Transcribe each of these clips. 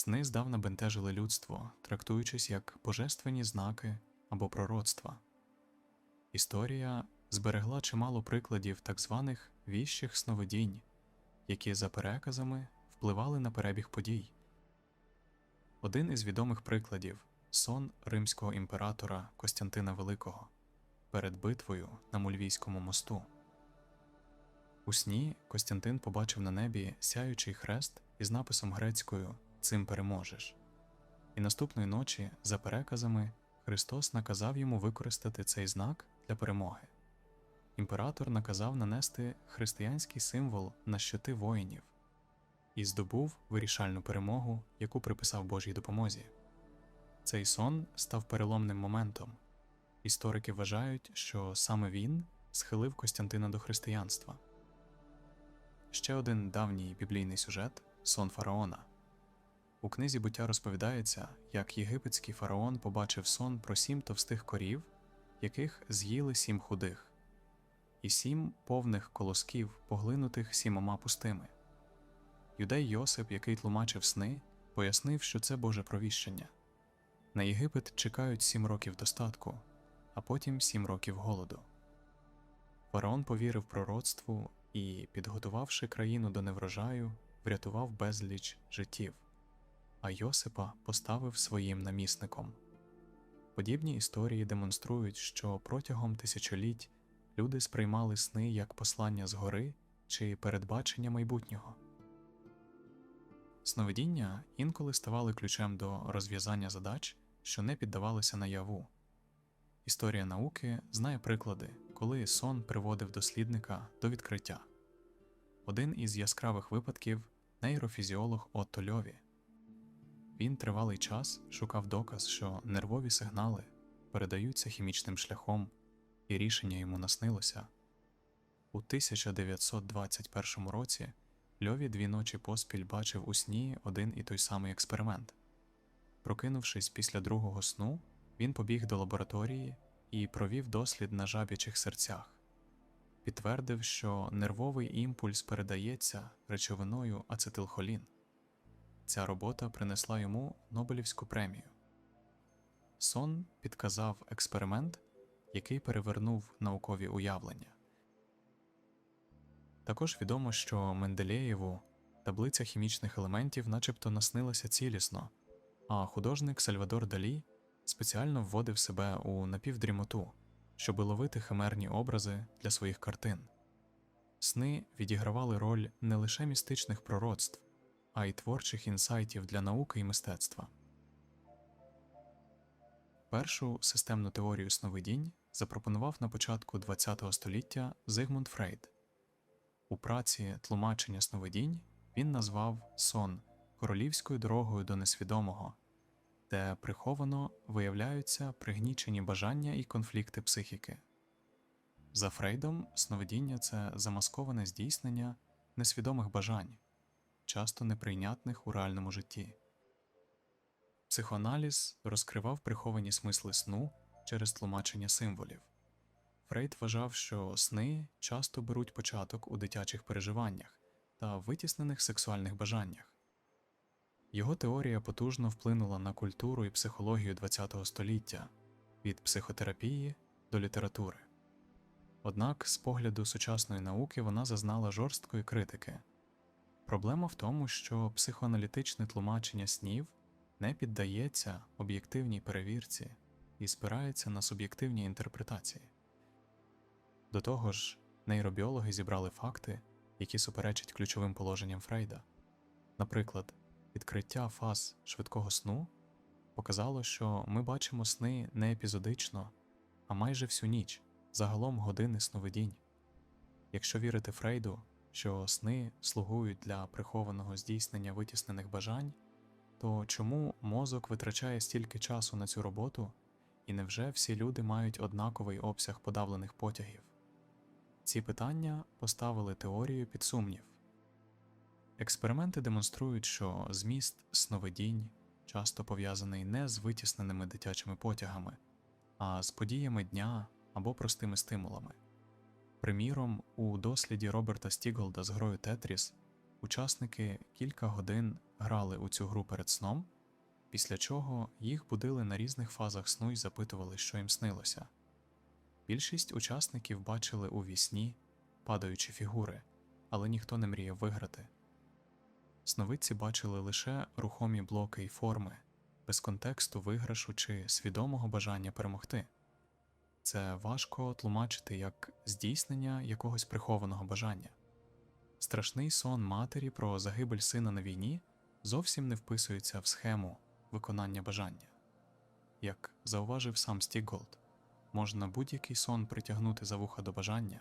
Сни здавна бентежили людство, трактуючись як божественні знаки або пророцтва. Історія зберегла чимало прикладів так званих віщих сновидінь, які за переказами впливали на перебіг подій. Один із відомих прикладів сон римського імператора Костянтина Великого перед битвою на Мульвійському мосту. У сні Костянтин побачив на небі сяючий хрест із написом грецькою Цим переможеш. І наступної ночі, за переказами, Христос наказав йому використати цей знак для перемоги. Імператор наказав нанести християнський символ на щити воїнів і здобув вирішальну перемогу, яку приписав Божій допомозі. Цей сон став переломним моментом. Історики вважають, що саме він схилив Костянтина до християнства. Ще один давній біблійний сюжет сон фараона. У книзі буття розповідається, як єгипетський фараон побачив сон про сім товстих корів, яких з'їли сім худих, і сім повних колосків, поглинутих сімома пустими. Юдей Йосип, який тлумачив сни, пояснив, що це Боже провіщення. На Єгипет чекають сім років достатку, а потім сім років голоду. Фараон повірив пророцтву і, підготувавши країну до неврожаю, врятував безліч життів, а Йосипа поставив своїм намісником. Подібні історії демонструють, що протягом тисячоліть люди сприймали сни як послання згори чи передбачення майбутнього. Сновидіння інколи ставали ключем до розв'язання задач, що не піддавалися наяву. Історія науки знає приклади, коли сон приводив дослідника до відкриття. Один із яскравих випадків нейрофізіолог Отто Льові. Він тривалий час шукав доказ, що нервові сигнали передаються хімічним шляхом, і рішення йому наснилося. У 1921 році Льові дві ночі поспіль бачив у сні один і той самий експеримент. Прокинувшись після другого сну, він побіг до лабораторії і провів дослід на жаб'ячих серцях. Підтвердив, що нервовий імпульс передається речовиною ацетилхолін. Ця робота принесла йому Нобелівську премію. Сон підказав експеримент, який перевернув наукові уявлення. Також відомо, що Менделєєву таблиця хімічних елементів начебто наснилася цілісно, а художник Сальвадор Далі спеціально вводив себе у напівдрімоту, щоб ловити химерні образи для своїх картин. Сни відігравали роль не лише містичних пророцтв, а й творчих інсайтів для науки і мистецтва. Першу системну теорію сновидінь запропонував на початку ХХ століття Зигмунд Фрейд. У праці тлумачення сновидінь він назвав сон королівською дорогою до несвідомого, де приховано виявляються пригнічені бажання і конфлікти психіки. За Фрейдом, сновидіння це замасковане здійснення несвідомих бажань, часто неприйнятних у реальному житті. Психоаналіз розкривав приховані смисли сну через тлумачення символів. Фрейд вважав, що сни часто беруть початок у дитячих переживаннях та витіснених сексуальних бажаннях. Його теорія потужно вплинула на культуру і психологію ХХ століття від психотерапії до літератури. Однак, з погляду сучасної науки вона зазнала жорсткої критики. Проблема в тому, що психоаналітичне тлумачення снів не піддається об'єктивній перевірці і спирається на суб'єктивні інтерпретації. До того ж, нейробіологи зібрали факти, які суперечать ключовим положенням Фрейда. Наприклад, відкриття фаз швидкого сну показало, що ми бачимо сни не епізодично, а майже всю ніч, загалом години сновидінь. Якщо вірити Фрейду, що сни слугують для прихованого здійснення витіснених бажань, то чому мозок витрачає стільки часу на цю роботу, і невже всі люди мають однаковий обсяг подавлених потягів? Ці питання поставили теорію під сумнів. Експерименти демонструють, що зміст сновидінь часто пов'язаний не з витісненими дитячими потягами, а з подіями дня або простими стимулами. Приміром, у досліді Роберта Стіголда з грою Тетріс учасники кілька годин грали у цю гру перед сном, після чого їх будили на різних фазах сну і запитували, що їм снилося. Більшість учасників бачили у вісні падаючі фігури, але ніхто не мріяв виграти. Сновидці бачили лише рухомі блоки і форми, без контексту виграшу чи свідомого бажання перемогти. Це важко тлумачити як здійснення якогось прихованого бажання. Страшний сон матері про загибель сина на війні зовсім не вписується в схему виконання бажання. Як зауважив сам Стікголд, можна будь-який сон притягнути за вуха до бажання,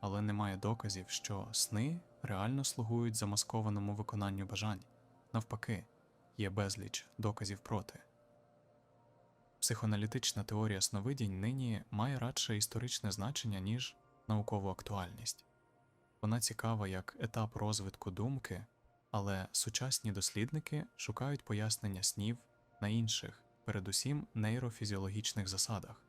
але немає доказів, що сни реально слугують замаскованому виконанню бажань. Навпаки, є безліч доказів проти. Психоаналітична теорія сновидінь нині має радше історичне значення, ніж наукову актуальність. Вона цікава як етап розвитку думки, але сучасні дослідники шукають пояснення снів на інших, передусім нейрофізіологічних засадах.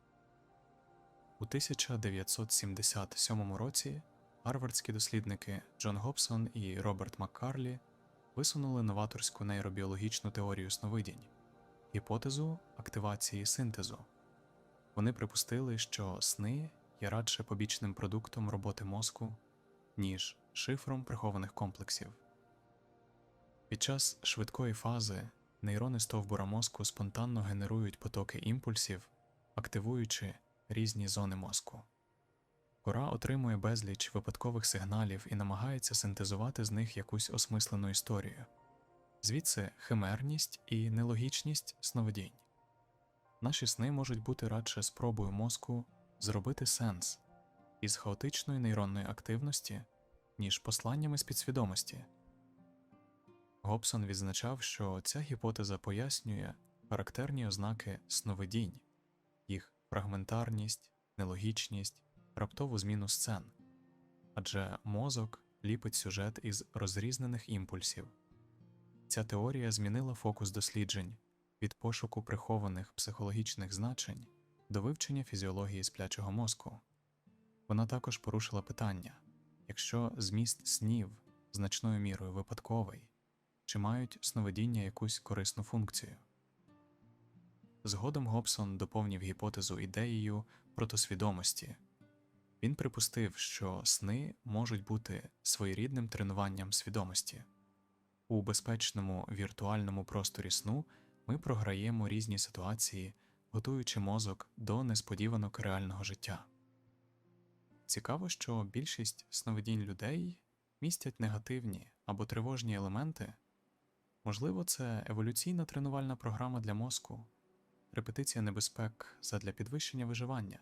У 1977 році гарвардські дослідники Джон Гобсон і Роберт Маккарлі висунули новаторську нейробіологічну теорію сновидінь гіпотезу активації синтезу. Вони припустили, що сни є радше побічним продуктом роботи мозку, ніж шифром прихованих комплексів. Під час швидкої фази нейрони стовбура мозку спонтанно генерують потоки імпульсів, активуючи різні зони мозку. Кора отримує безліч випадкових сигналів і намагається синтезувати з них якусь осмислену історію. Звідси химерність і нелогічність сновидінь. Наші сни можуть бути радше спробою мозку зробити сенс із хаотичної нейронної активності, ніж посланнями з підсвідомості. Гобсон відзначав, що ця гіпотеза пояснює характерні ознаки сновидінь, їх фрагментарність, нелогічність, раптову зміну сцен, адже мозок ліпить сюжет із розрізнених імпульсів. Ця теорія змінила фокус досліджень від пошуку прихованих психологічних значень до вивчення фізіології сплячого мозку. Вона також порушила питання якщо зміст снів значною мірою випадковий, чи мають сновидіння якусь корисну функцію. Згодом Гобсон доповнив гіпотезу ідеєю протосвідомості. Він припустив, що сни можуть бути своєрідним тренуванням свідомості. У безпечному віртуальному просторі сну ми програємо різні ситуації, готуючи мозок до несподіванок реального життя. Цікаво, що більшість сновидінь людей містять негативні або тривожні елементи. Можливо, це еволюційна тренувальна програма для мозку, репетиція небезпек задля підвищення виживання.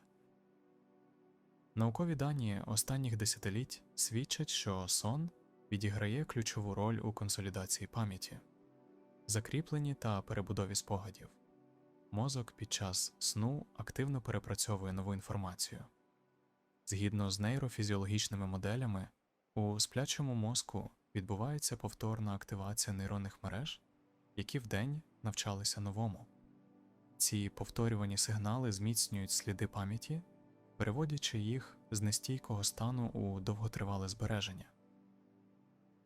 Наукові дані останніх десятиліть свідчать, що сон відіграє ключову роль у консолідації пам'яті, закріпленні та перебудові спогадів. Мозок під час сну активно перепрацьовує нову інформацію. Згідно з нейрофізіологічними моделями, у сплячому мозку відбувається повторна активація нейронних мереж, які вдень навчалися новому. Ці повторювані сигнали зміцнюють сліди пам'яті, переводячи їх з нестійкого стану у довготривале збереження.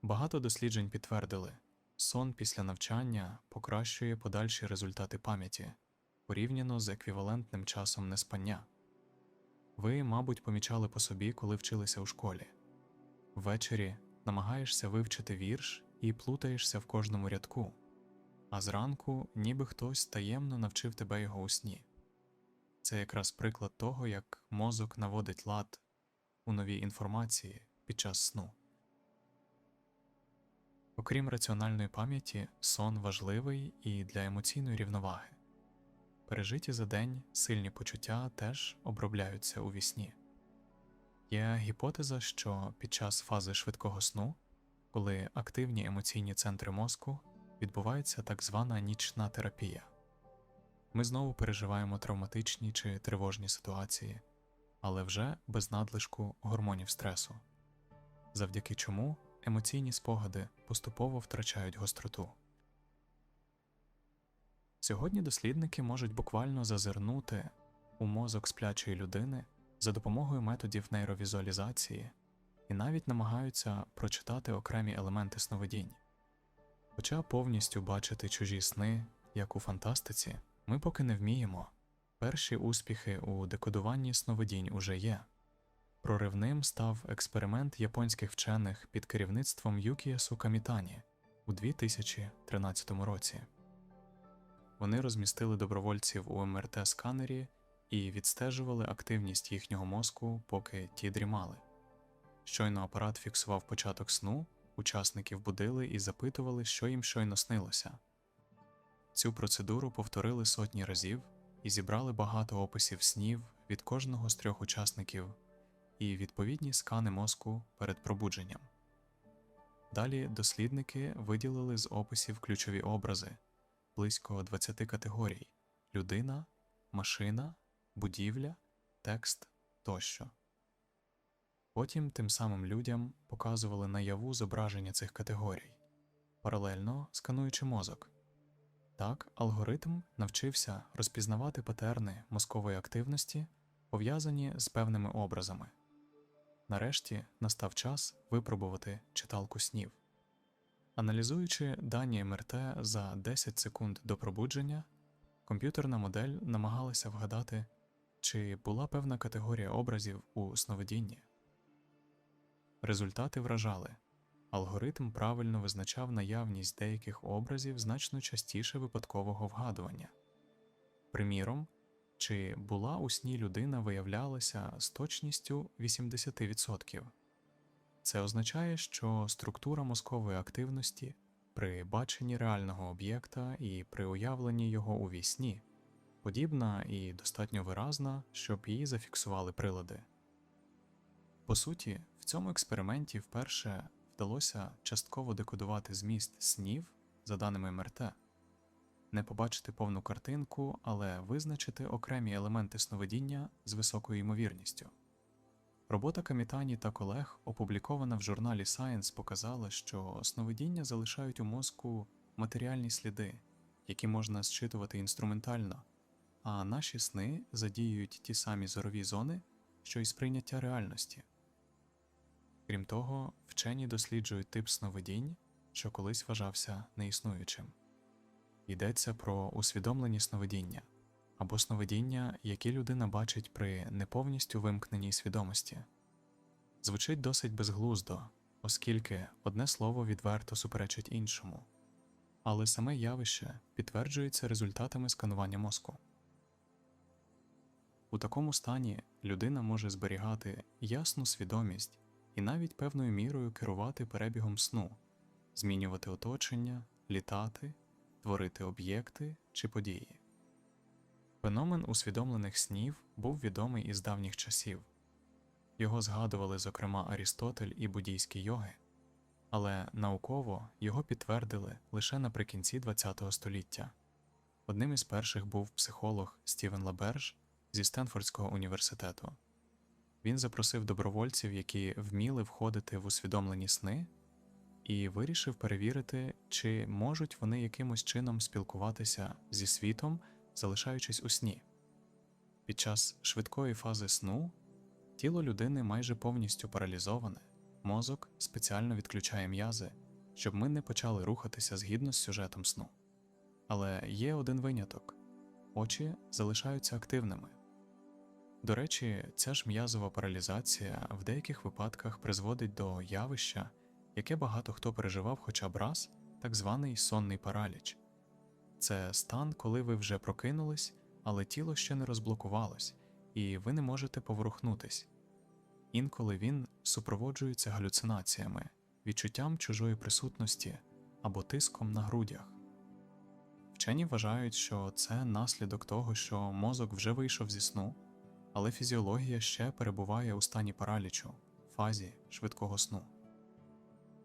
Багато досліджень підтвердили, сон після навчання покращує подальші результати пам'яті порівняно з еквівалентним часом неспання. Ви, мабуть, помічали по собі, коли вчилися у школі. Ввечері намагаєшся вивчити вірш і плутаєшся в кожному рядку, а зранку ніби хтось таємно навчив тебе його у сні. Це якраз приклад того, як мозок наводить лад у новій інформації під час сну. Окрім раціональної пам'яті, сон важливий і для емоційної рівноваги. Пережиті за день сильні почуття теж обробляються у вісні. Є гіпотеза, що під час фази швидкого сну, коли активні емоційні центри мозку, відбувається так звана нічна терапія. Ми знову переживаємо травматичні чи тривожні ситуації, але вже без надлишку гормонів стресу, завдяки чому емоційні спогади поступово втрачають гостроту. Сьогодні дослідники можуть буквально зазирнути у мозок сплячої людини за допомогою методів нейровізуалізації і навіть намагаються прочитати окремі елементи сновидінь. Хоча повністю бачити чужі сни, як у фантастиці, ми поки не вміємо. Перші успіхи у декодуванні сновидінь уже є. Проривним став експеримент японських вчених під керівництвом Юкіясу Камітані у 2013 році. Вони розмістили добровольців у МРТ-сканері і відстежували активність їхнього мозку, поки ті дрімали. Щойно апарат фіксував початок сну, учасників будили і запитували, що їм щойно снилося. Цю процедуру повторили сотні разів і зібрали багато описів снів від кожного з трьох учасників і відповідні скани мозку перед пробудженням. Далі дослідники виділили з описів ключові образи близько 20 категорій: людина, машина, будівля, текст тощо. Потім тим самим людям показували наяву зображення цих категорій, паралельно скануючи мозок. Так, алгоритм навчився розпізнавати патерни мозкової активності, пов'язані з певними образами. Нарешті настав час випробувати читалку снів. Аналізуючи дані МРТ за 10 секунд до пробудження, комп'ютерна модель намагалася вгадати, чи була певна категорія образів у сновидінні. Результати вражали. Алгоритм правильно визначав наявність деяких образів значно частіше випадкового вгадування. Приміром, чи була у сні людина виявлялася з точністю 80%. Це означає, що структура мозкової активності при баченні реального об'єкта і при уявленні його у вісні подібна і достатньо виразна, щоб її зафіксували прилади. По суті, в цьому експерименті вперше вдалося частково декодувати зміст снів за даними МРТ, не побачити повну картинку, але визначити окремі елементи сновидіння з високою ймовірністю. Робота Камітані та колег, опублікована в журналі Science, показала, що сновидіння залишають у мозку матеріальні сліди, які можна зчитувати інструментально, а наші сни задіюють ті самі зорові зони, що й сприйняття реальності. Крім того, вчені досліджують тип сновидінь, що колись вважався неіснуючим. Йдеться про усвідомлені сновидіння або сновидіння, які людина бачить при неповністю вимкненій свідомості. Звучить досить безглуздо, оскільки одне слово відверто суперечить іншому, але саме явище підтверджується результатами сканування мозку. У такому стані людина може зберігати ясну свідомість і навіть певною мірою керувати перебігом сну, змінювати оточення, літати, творити об'єкти чи події. Феномен усвідомлених снів був відомий із давніх часів. Його згадували, зокрема, Арістотель і буддійські йоги, але науково його підтвердили лише наприкінці ХХ століття. Одним із перших був психолог Стівен Лаберж зі Стенфордського університету. Він запросив добровольців, які вміли входити в усвідомлені сни, і вирішив перевірити, чи можуть вони якимось чином спілкуватися зі світом, залишаючись у сні. Під час швидкої фази сну тіло людини майже повністю паралізоване, мозок спеціально відключає м'язи, щоб ми не почали рухатися згідно з сюжетом сну. Але є один виняток очі залишаються активними. До речі, ця ж м'язова паралізація в деяких випадках призводить до явища, яке багато хто переживав хоча б раз, так званий сонний параліч. Це стан, коли ви вже прокинулись, але тіло ще не розблокувалось, і ви не можете поворухнутись. Інколи він супроводжується галюцинаціями, відчуттям чужої присутності або тиском на грудях. Вчені вважають, що це наслідок того, що мозок вже вийшов зі сну але фізіологія ще перебуває у стані паралічу, фазі швидкого сну.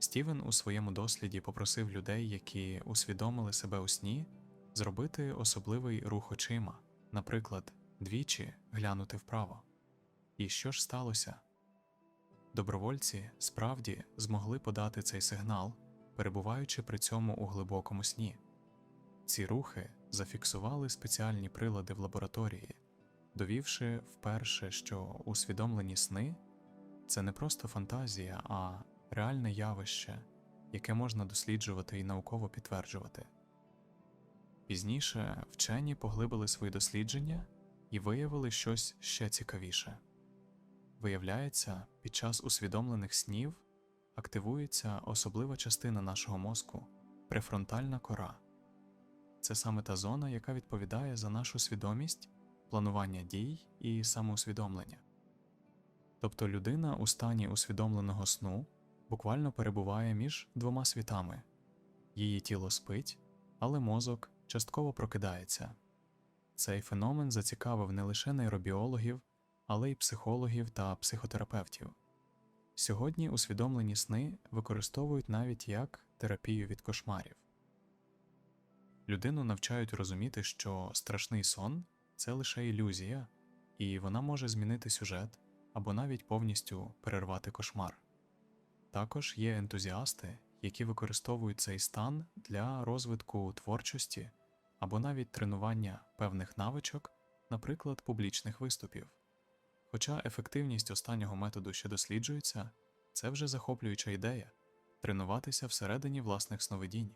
Стівен у своєму досліді попросив людей, які усвідомили себе у сні, зробити особливий рух очима, наприклад, двічі глянути вправо. І що ж сталося? Добровольці справді змогли подати цей сигнал, перебуваючи при цьому у глибокому сні. Ці рухи зафіксували спеціальні прилади в лабораторії, довівши вперше, що усвідомлені сни це не просто фантазія, а реальне явище, яке можна досліджувати і науково підтверджувати. Пізніше вчені поглибили свої дослідження і виявили щось ще цікавіше. Виявляється, під час усвідомлених снів активується особлива частина нашого мозку префронтальна кора. Це саме та зона, яка відповідає за нашу свідомість, планування дій і самоусвідомлення. Тобто людина у стані усвідомленого сну буквально перебуває між двома світами її тіло спить, але мозок частково прокидається. Цей феномен зацікавив не лише нейробіологів, але й психологів та психотерапевтів. Сьогодні усвідомлені сни використовують навіть як терапію від кошмарів. Людину навчають розуміти, що страшний сон це лише ілюзія, і вона може змінити сюжет або навіть повністю перервати кошмар. Також є ентузіасти, які використовують цей стан для розвитку творчості або навіть тренування певних навичок, наприклад, публічних виступів. Хоча ефективність останнього методу ще досліджується, це вже захоплююча ідея тренуватися всередині власних сновидінь.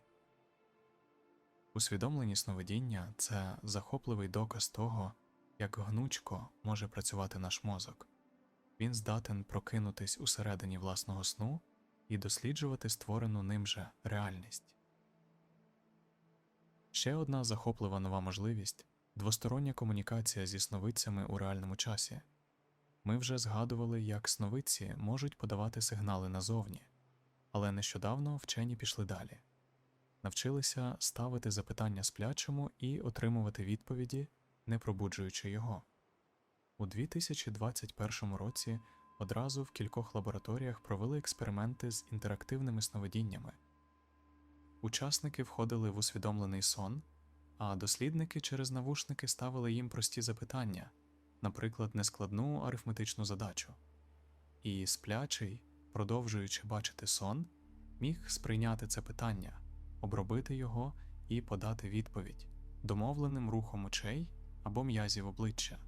Усвідомлені сновидіння це захопливий доказ того, як гнучко може працювати наш мозок. Він здатен прокинутись усередині власного сну і досліджувати створену ним же реальність. Ще одна захоплива нова можливість двостороння комунікація зі сновидцями у реальному часі. Ми вже згадували, як сновидці можуть подавати сигнали назовні, але нещодавно вчені пішли далі, навчилися ставити запитання сплячому і отримувати відповіді, не пробуджуючи його. У 2021 році одразу в кількох лабораторіях провели експерименти з інтерактивними сновидіннями. Учасники входили в усвідомлений сон, а дослідники через навушники ставили їм прості запитання, наприклад, нескладну арифметичну задачу. І сплячий, продовжуючи бачити сон, міг сприйняти це питання, обробити його і подати відповідь домовленим рухом очей або м'язів обличчя.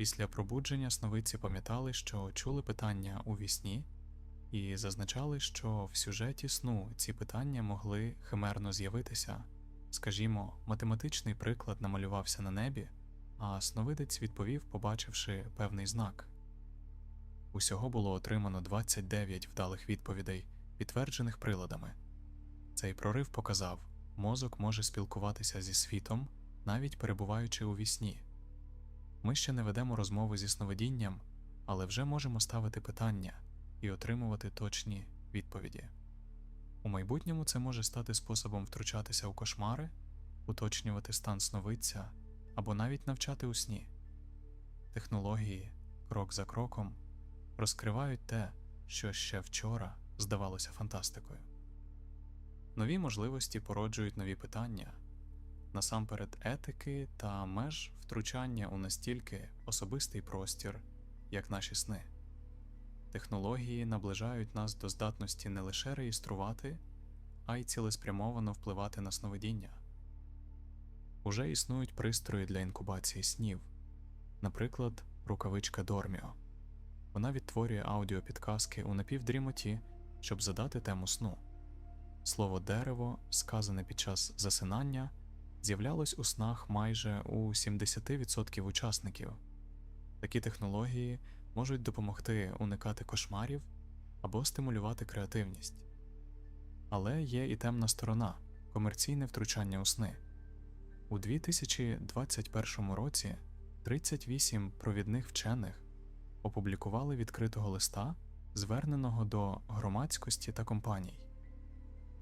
Після пробудження сновидці пам'ятали, що чули питання у вісні, і зазначали, що в сюжеті сну ці питання могли химерно з'явитися. Скажімо, математичний приклад намалювався на небі, а сновидець відповів, побачивши певний знак. Усього було отримано 29 вдалих відповідей, підтверджених приладами. Цей прорив показав, мозок може спілкуватися зі світом, навіть перебуваючи у вісні. Ми ще не ведемо розмови зі сновидінням, але вже можемо ставити питання і отримувати точні відповіді. У майбутньому це може стати способом втручатися у кошмари, уточнювати стан сновидця або навіть навчати у сні. Технології, крок за кроком, розкривають те, що ще вчора здавалося фантастикою. Нові можливості породжують нові питання насамперед етики та меж втручання у настільки особистий простір, як наші сни. Технології наближають нас до здатності не лише реєструвати, а й цілеспрямовано впливати на сновидіння. Уже існують пристрої для інкубації снів, наприклад, рукавичка Дорміо. Вона відтворює аудіопідказки у напівдрімоті, щоб задати тему сну. Слово дерево, сказане під час засинання, з'являлось у снах майже у 70% учасників. Такі технології можуть допомогти уникати кошмарів або стимулювати креативність. Але є і темна сторона комерційне втручання у сни. У 2021 році 38 провідних вчених опублікували відкритого листа, зверненого до громадськості та компаній.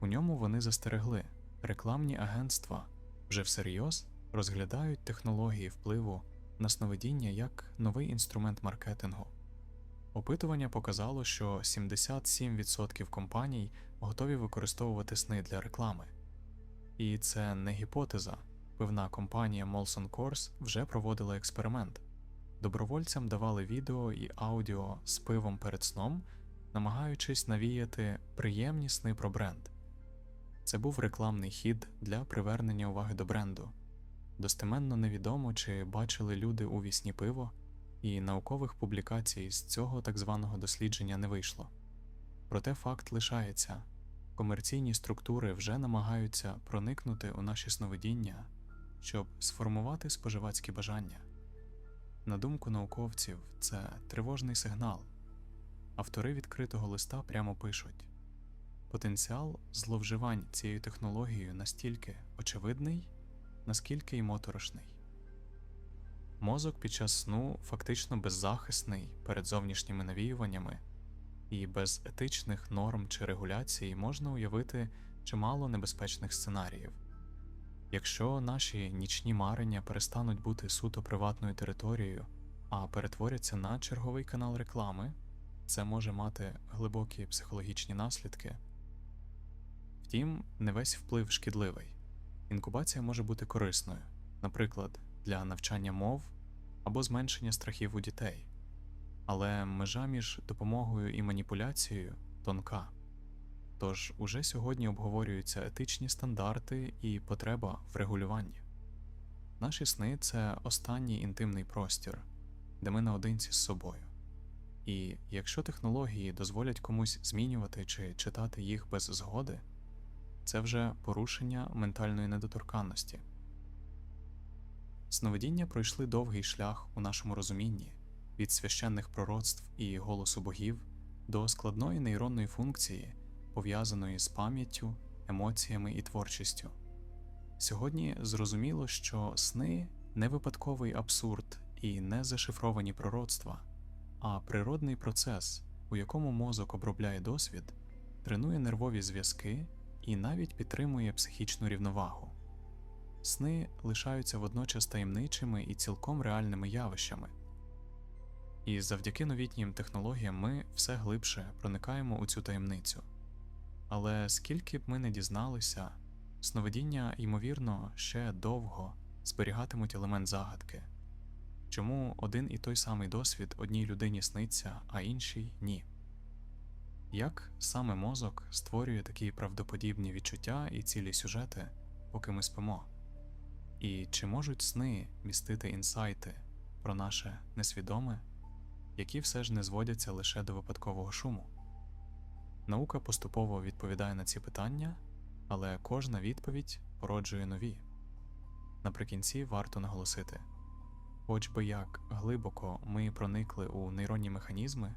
У ньому вони застерегли рекламні агентства вже всерйоз розглядають технології впливу на сновидіння як новий інструмент маркетингу. Опитування показало, що 77% компаній готові використовувати сни для реклами. І це не гіпотеза. Пивна компанія Molson Coors вже проводила експеримент. Добровольцям давали відео і аудіо з пивом перед сном, намагаючись навіяти приємні сни про бренд. Це був рекламний хід для привернення уваги до бренду. Достеменно невідомо, чи бачили люди у вісні пиво, і наукових публікацій з цього так званого дослідження не вийшло. Проте факт лишається Комерційні структури вже намагаються проникнути у наші сновидіння, щоб сформувати споживацькі бажання. На думку науковців, це тривожний сигнал. Автори відкритого листа прямо пишуть: потенціал зловживань цією технологією настільки очевидний, наскільки й моторошний. Мозок під час сну фактично беззахисний перед зовнішніми навіюваннями, і без етичних норм чи регуляцій можна уявити чимало небезпечних сценаріїв. Якщо наші нічні марення перестануть бути суто приватною територією, а перетворяться на черговий канал реклами, це може мати глибокі психологічні наслідки. Втім, не весь вплив шкідливий. Інкубація може бути корисною, наприклад, для навчання мов або зменшення страхів у дітей, але межа між допомогою і маніпуляцією тонка. Тож уже сьогодні обговорюються етичні стандарти і потреба в регулюванні. Наші сни це останній інтимний простір, де ми наодинці з собою. І якщо технології дозволять комусь змінювати чи читати їх без згоди, це вже порушення ментальної недоторканності. Сновидіння пройшли довгий шлях у нашому розумінні від священних пророцтв і голосу богів до складної нейронної функції, пов'язаної з пам'яттю, емоціями і творчістю. Сьогодні зрозуміло, що сни не випадковий абсурд і не зашифровані пророцтва, а природний процес, у якому мозок обробляє досвід, тренує нервові зв'язки і навіть підтримує психічну рівновагу. Сни лишаються водночас таємничими і цілком реальними явищами. І завдяки новітнім технологіям ми все глибше проникаємо у цю таємницю. Але скільки б ми не дізналися, сновидіння, ймовірно, ще довго зберігатимуть елемент загадки, чому один і той самий досвід одній людині сниться, а іншій ні. Як саме мозок створює такі правдоподібні відчуття і цілі сюжети, поки ми спимо? І чи можуть сни містити інсайти про наше несвідоме, які все ж не зводяться лише до випадкового шуму? Наука поступово відповідає на ці питання, але кожна відповідь породжує нові. Наприкінці варто наголосити хоч би як глибоко ми проникли у нейронні механізми,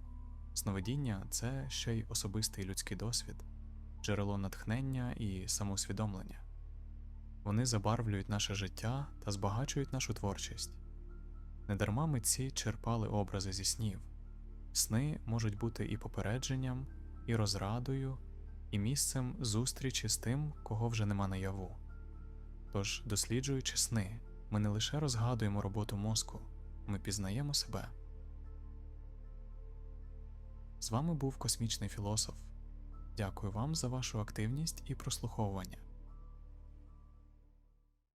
сновидіння це ще й особистий людський досвід, джерело натхнення і самоусвідомлення. Вони забарвлюють наше життя та збагачують нашу творчість. Недарма митці черпали образи зі снів. Сни можуть бути і попередженням, і розрадою, і місцем зустрічі з тим, кого вже нема наяву. Тож, досліджуючи сни, ми не лише розгадуємо роботу мозку, ми пізнаємо себе. З вами був космічний філософ. Дякую вам за вашу активність і прослуховування.